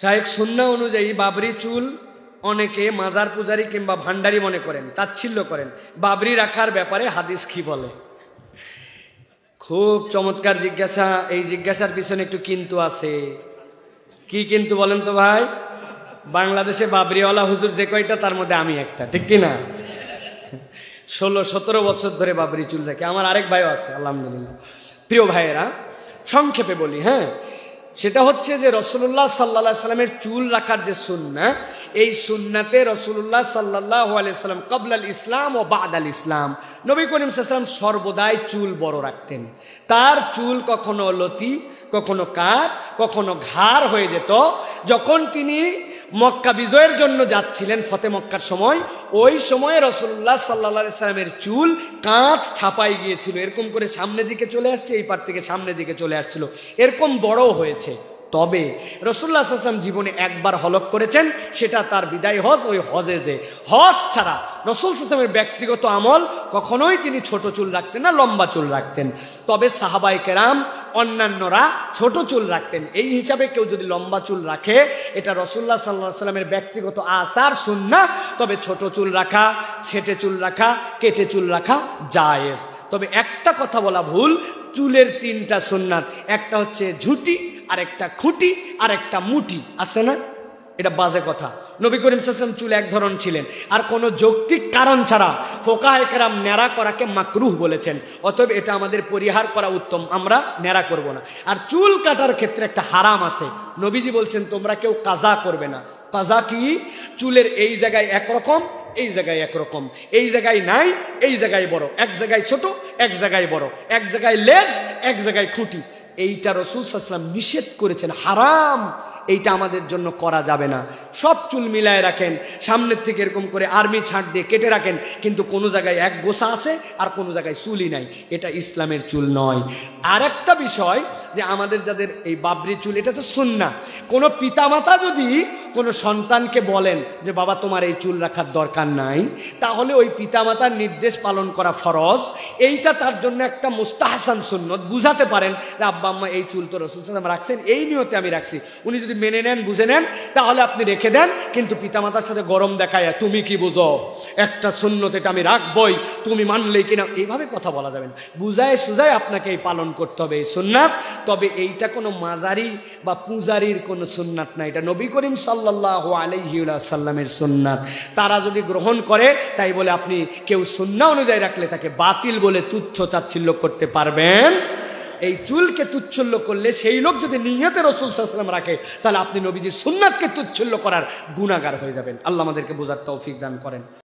শাহেক সুন্না অনুযায়ী বাবরি চুল অনেকে মাজার পূজারি কিংবা ভান্ডারি মনে করেন, তাচ্ছিল্য করেন। বাবরি রাখার ব্যাপারে হাদিস কি বলে? খুব চমৎকার জিজ্ঞাসা, এই জিজ্ঞাসার পিছনে একটু কিন্তু আছে। কি কিন্তু বলেন তো ভাই? বাংলাদেশে বাবরিওয়ালা হুজুর যে কয়টা, তার মধ্যে আমি একটা, ঠিক কি না? ষোলো, সতেরো বছর ধরে বাবরি চুল রাখে আমার আরেক ভাইও আছে, আলহামদুলিল্লাহ। প্রিয় ভাইয়েরা, সংক্ষেপে বলি হ্যাঁ? সেটা হচ্ছে যে রসুল্লাহ সাল্লা সাল্লামের চুল রাখার যে সুন্না, এই সুন্নাতে রসুল্লাহ সাল্লাহ আলিয়াল্লাম কবলাল ইসলাম ও বাদ আল ইসলাম। নবী করিম সাল্লাম সর্বদাই চুল বড় রাখতেন। তার চুল কখনো লতি, কখনো কাত কখনো ঘাড় হয়ে যেত। যখন তিনি মক্কা বিজয়ের জন্য যাচ্ছিলেন ফতে মক্কার সময়। ওই সময় রসুল্লাহ সাল্লা সাল্লামের চুল কাঁচ ছাপাই গিয়েছিল। এরকম করে সামনে দিকে চলে আসছে, এই পার থেকে সামনে দিকে চলে আসছিল। এরকম বড় হয়েছে। তবে রসুল্লাহ আসলাম জীবনে একবার হলক করেছেন, সেটা তার বিদায় হজ, ওই হজে যে হজ ছাড়া রসুল আসলামের ব্যক্তিগত আমল কখনোই তিনি ছোট চুল রাখতেন না, লম্বা চুল রাখতেন। তবে সাহাবাই কেরাম অন্যান্যরা ছোট চুল রাখতেন। এই হিসাবে কেউ যদি লম্বা চুল রাখে, এটা রসুল্লাহ সাল্লাহ সাল্লামের ব্যক্তিগত আসার সুন্না তবে ছোট চুল রাখা, ছেটে চুল রাখা, কেটে চুল রাখা জায়েজ। তবে একটা কথা বলা ভুল, চুলের তিনটা সুন্নাত। একটা হচ্ছে ঝুটি আর একটা খুঁটি আর একটা মুটি। আছে না? এটা বাজে কথা। নবী করিম সাল্লাম চুল এক ধরন ছিলেন। আর কোনো যৌক্তিক কারণ ছাড়া ফোকা একরাম ন্যাড়া করাকে মাকরুহ বলেছেন। অতএব এটা আমাদের পরিহার করা উত্তম, আমরা ন্যাড়া করব না। আর চুল কাটার ক্ষেত্রে একটা হারাম আছে। নবীজি বলছেন, তোমরা কেউ কাজা করবে না। কাজা কি? চুলের এই জায়গায় একরকম এই জায়গায় একরকম এই জায়গায় নাই, এই জায়গায় বড়। এক জায়গায় ছোট, এক জায়গায় বড়। এক জায়গায় লেজ, এক জায়গায় খুঁটি। এইটা রসুল সাল্লাম নিষেধ করেছেন হারাম। এইটা আমাদের জন্য করা যাবে না। সব চুল মিলায় রাখেন, সামনের থেকে এরকম করে আর্মি ছাঁট দিয়ে কেটে রাখেন, কিন্তু কোনো জায়গায় এক গোসা আছে আর কোনো জায়গায় চুলই নাই। এটা ইসলামের চুল নয়। আর একটা বিষয় যে আমাদের যাদের এই বাবরি চুল, এটা তো সুন্না কোনো পিতামাতা যদি কোনো সন্তানকে বলেন যে, বাবা, তোমার এই চুল রাখার দরকার নাই, তাহলে ওই পিতামাতার নির্দেশ পালন করা ফরজ। এইটা তার জন্য একটা মুস্তাহাসান সুন্নত। বুঝাতে পারেন যে, আব্বা, আম্মা, এই চুল তো রসুল সাল্লাম রাখছেন, এই নিয়তে আমি রাখছি। উনি যদি মেনে নেন, বুঝে নেন, তাহলে আপনি রেখে দেন, কিন্তু পিতামাতার সাথে গরম দেখায়, তুমি কি বুঝো? একটা সুন্নত এটা আমি রাখবই, তুমি মানলেই কিনা? এইভাবে কথা বলা যাবে না। বুঝায় সুজায় আপনাকে এই পালন করতে হবে, এই সুন্নাত। তবে এইটা কোনো মাজারি বা পূজারির কোনো সুন্নাত না, এটা নবী করিম সাল্লাহ আলহিউল্লাহ সুন্নাত। তারা যদি গ্রহণ করে, তাই বলে আপনি কেউ সুন্না অনুযায়ী রাখলে তাকে বাতিল বলে তুচ্ছ চাচ্ছিল্য করতে পারবেন। এই চুলকে তুচ্ছল্য করলে সেই লোক যদি নিহতে রসুল সাল্লাম রাখে, তাহলে আপনি নবীজির সুন্নাতকে তুচ্ছল্য করার গুণাগার হয়ে যাবেন। আল্লাহ আমাদেরকে বোঝার তৌফিক দান করেন।